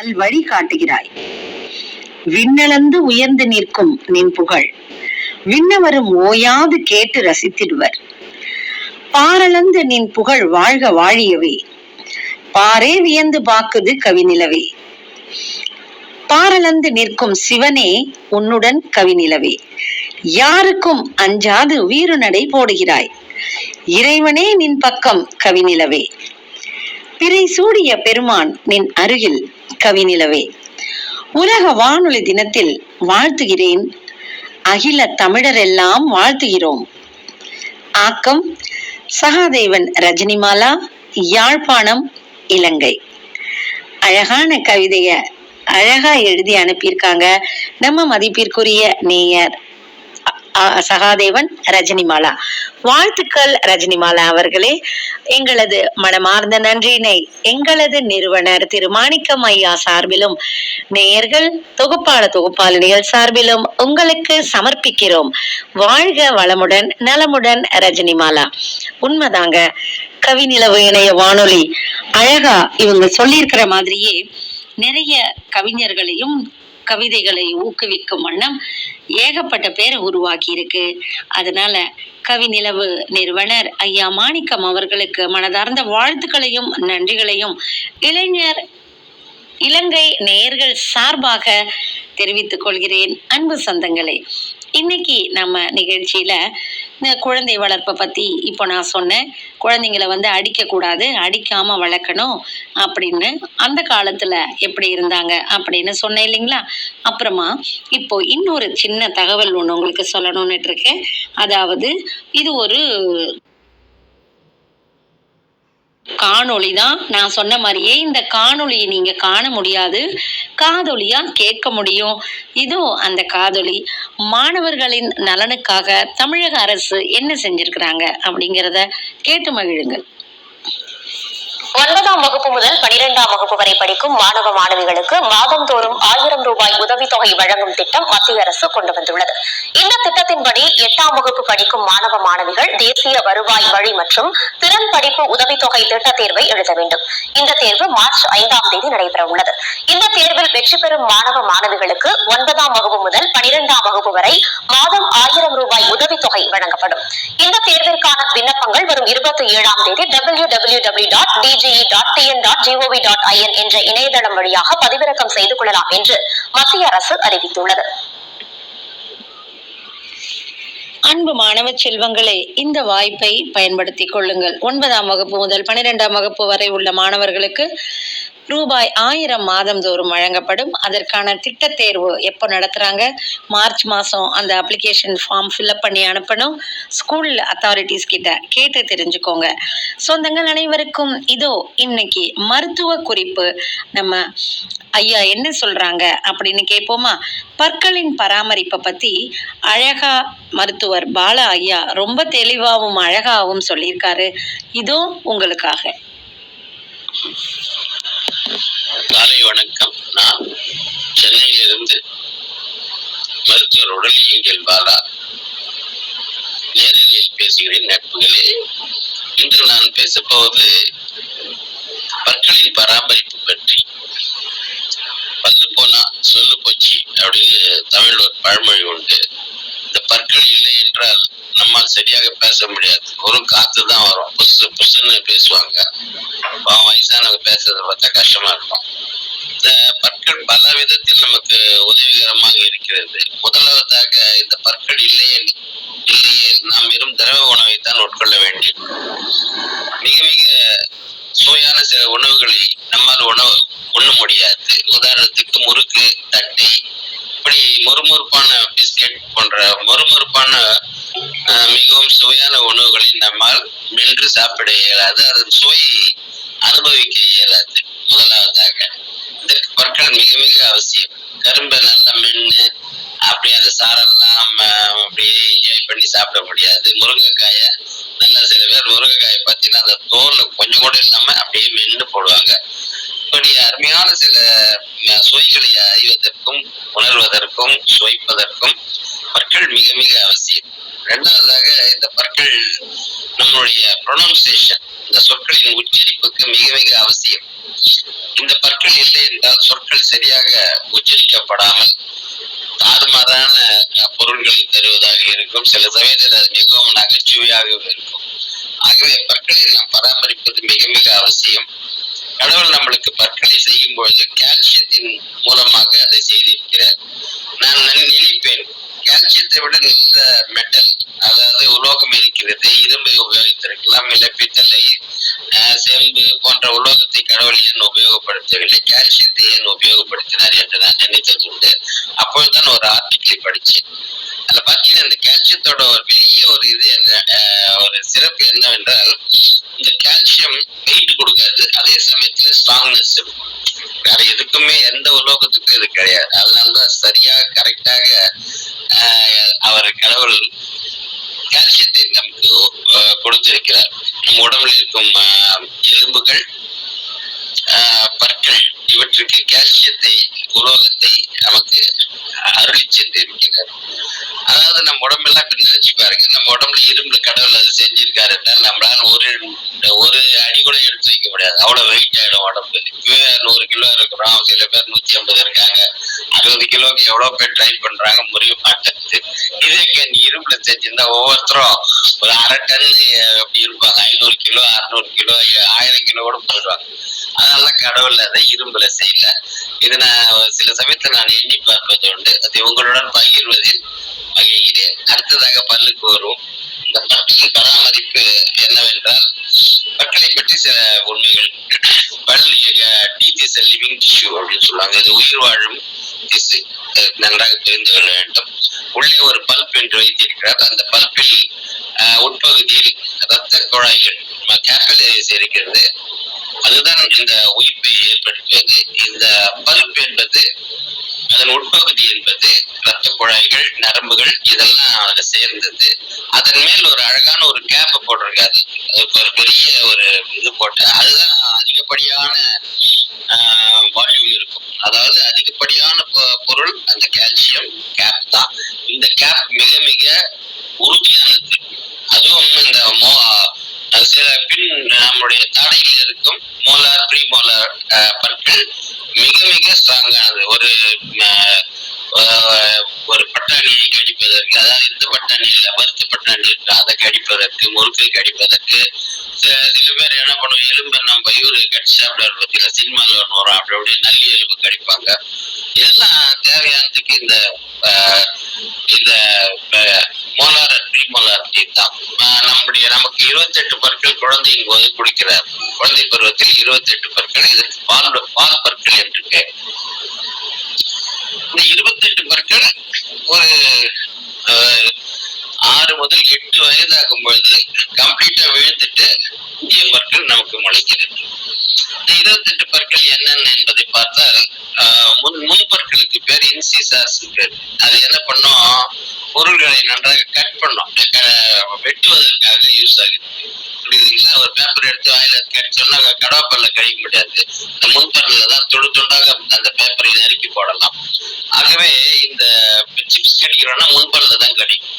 நல் வழி காட்டுகிறாய். விண்ணளந்து உயர்ந்து நிற்கும் நின் புகழ். விண்ணவரும் ஓயாது கேட்டு ரசித்திடுவர். பாரளந்து நின் புகழ் வாழ்க வாழியவே. பாரே வியந்து பாக்குது கவிநிலவே பாரளந்து நிற்கும் சிவனே உன்னுடன் கவிநிலவே யாருக்கும் அஞ்சாது வீறு நடை போடுகிறாய். இறைவனே நின் பக்கம் கவிநிலவே பிறை சூடிய பெருமான் நின் அருகில் கவிநிலவே உலக வானொலி தினத்தில் வாழ்த்துகிறேன். அகில தமிழரெல்லாம் வாழ்த்துகிறோம். ஆக்கம் சகாதேவன் ரஜினிமாலா யாழ்ப்பாணம் இலங்கை. அழகான கவிதைய அழகா எழுதி அனுப்பியிருக்காங்க. நம்ம மதிப்பிற்குரிய நேயர் சகாதேவன் ரஜினிமாலா. வாழ்த்துக்கள் ரஜினிமாலா அவர்களே. எங்களது மனமார்ந்த நன்றியினை எங்களது நிறுவனர் திரு மாணிக்கம் ஐயா சார்பிலும் நேயர்கள் தொகுப்பாள தொகுப்பாளர்கள் சார்பிலும் உங்களுக்கு சமர்ப்பிக்கிறோம். வாழ்க வளமுடன் நலமுடன் ரஜினிமாலா. உண்மைதாங்க கவிநிலவு இணைய வானொலி அழகா இவங்க சொல்லியிருக்கிற மாதிரியே நிறைய கவிஞர்களையும் கவிதைகளை ஊக்குவிக்கும் வண்ணம் ஏகப்பட்ட பேரை உருவாக்கி இருக்கு அதனால கவிநிலவு நிறுவனர் ஐயா மாணிக்கம் அவர்களுக்கு மனதார்ந்த வாழ்த்துக்களையும் நன்றிகளையும் இளைஞர் இலங்கை நேயர்கள் சார்பாக தெரிவித்துக் கொள்கிறேன். அன்பு சொந்தங்களே இன்னைக்கு நம்ம நிகழ்ச்சியில இந்த குழந்தை வளர்ப்பை பத்தி இப்போ நான் சொன்னேன். குழந்தைங்களை வந்து அடிக்கக்கூடாது அடிக்காமல் அடிக்காம வளர்க்கணும் அப்படின்னு அந்த காலத்துல எப்படி இருந்தாங்க அப்படின்னு சொன்னேன் இல்லைங்களா? அப்புறமா இப்போ இன்னொரு சின்ன தகவல் ஒன்று உங்களுக்கு சொல்லணும்னு இருக்கேன். அதாவது இது ஒரு காணொளி தான் நான் சொன்ன மாதிரியே இந்த காணொளியை நீங்க காண முடியாது. காதொளியா கேட்க முடியும். இதோ அந்த காதொளி. மாணவர்களின் நலனுக்காக தமிழக அரசு என்ன செஞ்சிருக்கிறாங்க அப்படிங்கிறத கேட்டு மகிழுங்கள். ஒன்பதாம் வகுப்பு முதல் பனிரெண்டாம் வகுப்பு வரை படிக்கும் மாணவ மாணவிகளுக்கு மாதந்தோறும் ஆயிரம் ரூபாய் உதவித்தொகை வழங்கும் திட்டம் மத்திய அரசு கொண்டு வந்துள்ளது. இந்த திட்டத்தின்படி எட்டாம் வகுப்பு படிக்கும் மாணவ மாணவிகள் தேசிய வருவாய் வழி மற்றும் திறன் படிப்பு உதவித்தொகை திட்ட தேர்வை எழுத வேண்டும். இந்த தேர்வு மார்ச் ஐந்தாம் தேதி நடைபெற உள்ளது. இந்த தேர்வில் வெற்றி பெறும் மாணவ மாணவிகளுக்கு ஒன்பதாம் வகுப்பு முதல் பனிரெண்டாம் வகுப்பு வரை மாதம் ஆயிரம் ரூபாய் உதவித்தொகை வழங்கப்படும். இந்த தேர்விற்கான விண்ணப்பங்கள் வரும் இருபத்தி ஏழாம் தேதி W W W dot D D G E dot T N dot G O V dot I N என்ற இணையதளம் வழியாக பதிவிறக்கம் செய்து கொள்ளலாம் என்று மத்திய அரசு அறிவித்துள்ளது. அன்பு மாணவ செல்வங்களே இந்த வாய்ப்பை பயன்படுத்திக் கொள்ளுங்கள். ஒன்பதாம் வகுப்பு முதல் பன்னிரெண்டாம் வகுப்பு வரை உள்ள மாணவர்களுக்கு ரூபாய் ஆயிரம் மாதந்தோறும் வழங்கப்படும். அதற்கான திட்ட தேர்வு எப்போ நடத்துகிறாங்க மார்ச் மாதம் அந்த அப்ளிகேஷன் ஃபார்ம் ஃபில்அப் பண்ணி அனுப்பணும். ஸ்கூல் அத்தாரிட்டிஸ் கிட்ட கேட்டு தெரிஞ்சுக்கோங்க. சொந்தங்கள் அனைவருக்கும் இதோ இன்னைக்கு மருத்துவ குறிப்பு. நம்ம ஐயா என்ன சொல்கிறாங்க அப்படின்னு கேட்போமா? பற்களின் பராமரிப்பை பற்றி அழகா மருத்துவர் பாலா ஐயா ரொம்ப தெளிவாகவும் அழகாகவும் சொல்லியிருக்காரு. இதோ உங்களுக்காக. காலை வணக்கம். நான் சென்னையிலிருந்து மருத்துவர் உடலியல் பாலா. நேரில் பேசுகிறேன் நட்புகளே. இன்று நான் பேசப்போவது பற்களின் பராமரிப்பு பற்றி. பல்லு போனா சொல்லு போச்சு அப்படின்னு தமிழ் ஒரு பழமொழி உண்டு. பற்கள் இல்லை என்றால் நம்மால் சரியாக பேச முடியாது. ஒரு காத்து தான் வரும். புசு புசுன்னு பேசுவாங்க. பாவம் வயசானவங்க பேசுறது பார்த்தா கஷ்டமா இருக்கும். இந்த பற்கள் பல விதத்தில் நமக்கு உதவிகரமாக இருக்கிறது. முதலாவதாக இந்த பற்கள் இல்லையே இல்லையே நாம் வெறும் திரவ உணவை தான் உட்கொள்ள வேண்டும். மிக மிக சுவையான சில உணவுகளை நம்மால் உணவு உண்ண முடியாது. உதாரணத்துக்கு முறுக்கு தட்டை இப்படி மொறுமொறுப்பான பிஸ்கெட் போன்ற மொறுமொறுப்பான மிகவும் சுவையான உணவுகளை நம்மால் மென்று சாப்பிட இயலாது. அதன் சுவையை அனுபவிக்க இயலாது. முதலாவதாக இதற்கு பற்கள் மிக மிக அவசியம். கரும்பை நல்லா மென்று அப்படியே அந்த சாரெல்லாம் நம்ம அப்படியே என்ஜாய் பண்ணி சாப்பிட முடியாது. முருங்கைக்காயை நல்லா சில பேர் முருங்கைக்காயை பார்த்தீங்கன்னா அந்த தோலில் கொஞ்சம் கூட இல்லாமல் அப்படியே மென்று போடுவாங்க. இப்படி அருமையான சில சுவைகளை அறிவதற்கும் உணர்வதற்கும் சுவைப்பதற்கும் பற்கள் மிக மிக அவசியம். இரண்டாவதாக இந்த பற்கள் நம்மளுடைய ப்ரொனவுன்சியேஷன் இந்த சொற்களின் உச்சரிப்புக்கு மிக மிக அவசியம். இந்த பற்கள் இல்லை என்றால் சொற்கள் சரியாக உச்சரிக்கப்படாமல் தாறுமாறான பொருள்களை தருவதாக இருக்கும். சில சமயத்தில் அது மிகவும் நகைச்சுவையாகவும் இருக்கும். ஆகவே பற்களை நாம் பராமரிப்பது மிக மிக அவசியம். கடவுள் நம்மளுக்கு பற்களை செய்யும் பொழுது கால்சியத்தின் மூலமாக அதை செய்திருக்கிறார். நான் நினைப்பேன். கால்சியத்தை விட நல்ல மெட்டல் அதாவது உலோகம் இருக்கிறது இரும்பை உபயோகித்திருக்கலாம் இல்லை பித்தளை செம்பு போன்ற உலோகத்தை கடவுள் ஏன் உபயோகப்படுத்தவில்லை? கால்சியத்தை ஏன் உபயோகப்படுத்தினார் என்று நான் நினைத்தது உண்டு. அப்பொழுதுதான் ஒரு ஆர்டிக்கிளை படித்தேன். அதுல பாத்தீங்கன்னா இந்த கால்சியத்தோட ஒரு பெரிய ஒரு இது என்ன ஒரு சிறப்பு என்னவென்றால் இந்த கால்சியம் வெயிட் கொடுக்காது. அதே சமயத்துல ஸ்ட்ராங்னஸ் இருக்கும். வேற எதுக்குமே எந்த உலோகத்துக்கும் இது கிடையாது. அதனாலதான் சரியாக கரெக்டாக அவர் கடவுள் கால்சியத்தை நமக்கு கொடுத்திருக்கிறார். நம்ம உடம்புல இருக்கும் எலும்புகள் பற்கள் இவற்றுக்கு கால்சியத்தை உலோகத்தை நமக்கு அருளி சென்றிருக்கிறார். அதாவது நம்ம உடம்பெல்லாம் இப்ப நினைச்சு பாருங்க. நம்ம உடம்புல இரும்பு கடவுள் அது செஞ்சிருக்காரு நம்மளால ஒரு ஒரு அடி கூட எடுத்து வைக்க முடியாது. அவ்வளவு வெயிட் ஆயிடும் உடம்பு இப்பவே நூறு கிலோ இருக்கிறோம். சில பேர் நூத்தி ஐம்பது இருக்காங்க. அறுபது கிலோக்கு எவ்வளவு பேர் ட்ரை பண்றாங்க. முடிய மாட்டேங்குது இதே கேன் இரும்புல செஞ்சிருந்தா ஒவ்வொருத்தரும் ஒரு அரை டன் அப்படி இருப்பாங்க ஐநூறு கிலோ அறுநூறு கிலோ ஆயிரம் கிலோ கூட போயிடுவாங்க அதனால கடவுள் அதை இரும்புல செய்யல. இது நான் சில சமயத்துல நான் எண்ணி பார்ப்பது உண்டு. அது உங்களுடன் பகிர்வதில் மகிழ்கிறேன். அடுத்ததாக பல்லுக்கு வரும் இந்த பற்களின் பராமரிப்பு என்னவென்றால் பற்களை பற்றி சில உண்மைகள். பல் டீத் இஸ் லிவிங் டிஷ்யூ அப்படின்னு சொல்லுவாங்க. இது உயிர் வாழும் திசு. நன்றாக தெரிந்து கொள்ள வேண்டும். உள்ளே ஒரு பல்ப் என்று வைத்திருக்கிறார். அந்த பல்பில் உட்பகுதியில் இரத்த குழாய்கள் கேபிலரிஸ் இருக்கிறது. அதுதான் இந்த உயிர்ப்பை ஏற்படுத்துவது. இந்த பல்ப் என்பது அதன் உட்பகுதி என்பது இரத்த குழாய்கள் நரம்புகள் இதெல்லாம் அதில் சேர்ந்தது. அதன் மேல் ஒரு அழகான ஒரு கேப் போட்டிருக்காரு. அதுக்கு ஒரு பெரிய ஒரு இது போட்டு அதுதான் அதிகப்படியான வால்யூம் இருக்கும். அதாவது அதிகப்படியான பொருள் அந்த கால்சியம் கேப் தான். இந்த கேப் மிக மிக உறுதியானது. அதுவும் இந்த மோ சில பின் நம்முடைய தாடையில் இருக்கும் மோலார் ப்ரீ மோலார் பற்கள் மிக மிக ஸ்ட்ராங்கானது ஒரு ஒரு பட்டாணி கடிப்பதற்கு அதாவது இந்த பட்டாணி இல்ல வறுத்த பட்டாணி அதை கடிப்பதற்கு முறுக்கை கடிப்பதற்கு சில பேர் என்ன பண்ணுவோம் எலும்பு நம்ம இவரு கடிச்சு சாப்பிடுவார் பார்த்தீங்களா சினிமாவில் ஒன்று வரும் அப்படி அப்படியே நல்லி எலும்பு கடிப்பாங்க. எல்லாம் தேவையானதுக்கு இந்த இந்த மோலார் ப்ரீ மோலார் டீத் தான். நம்முடைய நமக்கு இருபத்தெட்டு பற்கள் குழந்தையின் போது குடிக்கிறார். குழந்தை பருவத்தில் இருபத்தெட்டு பற்கள் இதற்கு பால் பால் பற்கள் என்று இந்த இருபத்தெட்டு பற்கள் ஒரு ஆறு முதல் எட்டு வயதாகும் பொழுது கம்ப்ளீட்டா விழுந்துட்டு புதிய பற்கள் நமக்கு முளைக்கிறது. இந்த இருபத்தெட்டு பற்கள் என்னென்ன என்பதை பார்த்தால் முன் முன் பற்களுக்கு பேர் இன்சிசாஸ் பேர். அது என்ன பண்ணும்? பொருள்களை நன்றாக கட் பண்ணும். க- வெட்டுவதற்காக யூஸ் ஆகுது. புரியுதுங்களா? ஒரு பேப்பர் எடுத்து வாயில கடிச்சோம்னா கடவாப்பல்ல கழிக்க முடியாது. இந்த முன்பற்ல தான் துண்டு துண்டாக அந்த பேப்பரை நெருக்கி போடலாம். ஆகவே இந்த சிப்ஸ் கடிக்கிறோம்னா முன்பல்ல தான் கடிக்கும்.